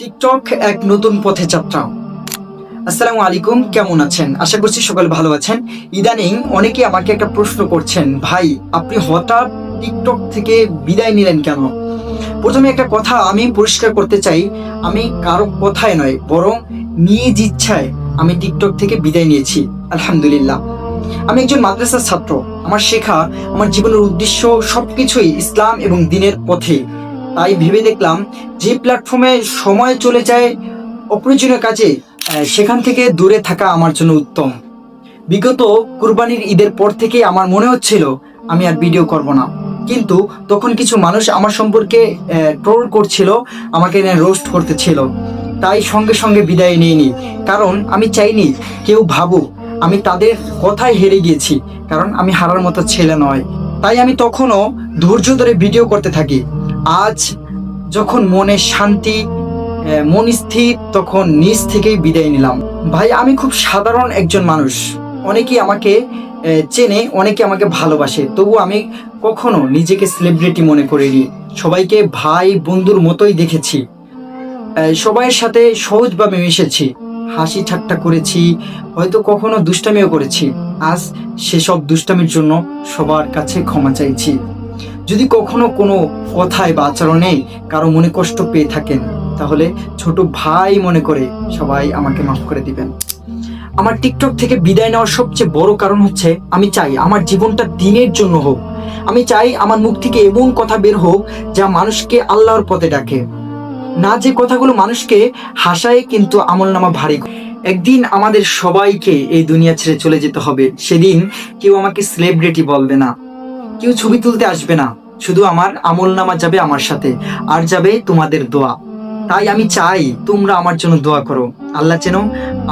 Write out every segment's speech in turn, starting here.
TikTok এক নতুন পথে যাত্রা। আসসালামু আলাইকুম, কেমন আছেন? আশা করছি সকলে ভালো আছেন। ইদানিং অনেকে আমাকে একটা প্রশ্ন করছেন, ভাই, আপনি হঠাৎ টিকটক থেকে বিদায় নিলেন কেন? প্রথমে একটা কথা আমি পরিষ্কার করতে চাই, আমি কারও কথায় নয়, বরং নিজ ইচ্ছায় আমি টিকটক থেকে বিদায় নিয়েছি, আলহামদুলিল্লাহ। আমি একজন মাদ্রাসার ছাত্র, আমার শেখা, আমার জীবনের উদ্দেশ্য সবকিছুই ইসলাম এবং দিনের পথে। তাই ভেবে দেখলাম যে প্ল্যাটফর্মে সময় চলে যায় অপ্রয়োজনীয় কাজে সেখান থেকে দূরে থাকা আমার জন্য উত্তম। বিগত কুরবানির ঈদের পর থেকে আমার মনে হচ্ছিল আমি আর ভিডিও করব না। কিন্তু তখন কিছু মানুষ আমার সম্পর্কে ট্রোল করছিল, আমাকে রোস্ট করতেছিল। তাই সঙ্গে সঙ্গে বিদায় নিইনি। কারণ আমি চাইনি কেউ ভাবুক, আমি তাদের কথায় হেরে গিয়েছি। কারণ আমি হারার মতো ছেলে নয়। তাই আমি তখনও ধৈর্য ধরে ভিডিও করতে থাকি। আজ যখন মনে শান্তি মন স্থির, তখন নিজ থেকেই বিদায় নিলাম। ভাই, আমি খুব সাধারণ একজন মানুষ। অনেকেই আমাকে চেনে, অনেকে আমাকে ভালোবাসে। তবু আমি কখনো নিজেকে সেলিব্রিটি মনে করিনি। সবাইকে ভাই, বন্ধুর মতোই দেখেছি। সবাইয়ের সাথে সহজভাবে মিশেছি। হাসি ঠাট্টা করেছি, হয়তো কখনো দুষ্টামিও করেছি। আজ সেসব দুষ্টামির জন্য সবার কাছে ক্ষমা চাইছি। যদি কখনো কোনো কথায় বা আচরণে কারও মনে কষ্ট পেয়ে থাকেন, তাহলে ছোট ভাই মনে করে সবাই আমাকে মাফ করে দিবেন। আমার টিকটক থেকে বিদায় নেওয়ার সবচেয়ে বড় কারণ হচ্ছে, আমি চাই আমার জীবনটা দিনের জন্য হোক। আমি চাই আমার মুখ থেকে এমন কথা বের হোক যা মানুষকে আল্লাহর পথে ডাকে। না যে কথাগুলো মানুষকে হাসায়, কিন্তু আমল নামা ভারী। একদিন আমাদের সবাইকে এই দুনিয়া ছেড়ে চলে যেতে হবে। সেদিন কেউ আমাকে সেলিব্রিটি বলবে না। কেউ ছবি তুলতে আসবে না। শুধু আমার আমল নামা যাবে আমার সাথে, আর যাবে তোমাদের দোয়া। তাই আমি চাই তোমরা আমার জন্য দোয়া করো। আল্লাহ যেন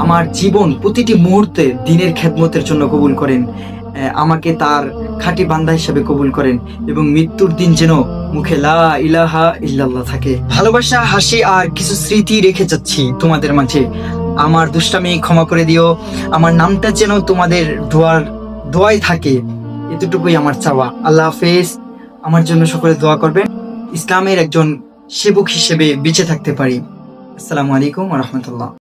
আমার জীবন প্রতিটি মুহূর্তে দিনের খেদমতের জন্য কবুল করেন আমাকে তার খাঁটি বান্দা হিসাবে কবুল করেন এবং মৃত্যুর দিন যেন মুখে লা ইলাহা ইল্লাল্লাহ থাকে। ভালোবাসা, হাসি আর কিছু স্মৃতি রেখে যাচ্ছি তোমাদের মাঝে। আমার দুষ্টামি ক্ষমা করে দিও। আমার নামটা যেন তোমাদের দোয়ার দোয়াই থাকে। এতটুকুই আমার চাওয়া। আল্লাহ হাফেজ, আমার জন্য সকলে দোয়া করবেন। ইসলামের একজন সেবক হিসেবে বেঁচে থাকতে পারি। আসসালামু আলাইকুম রহমতুল্লাহ।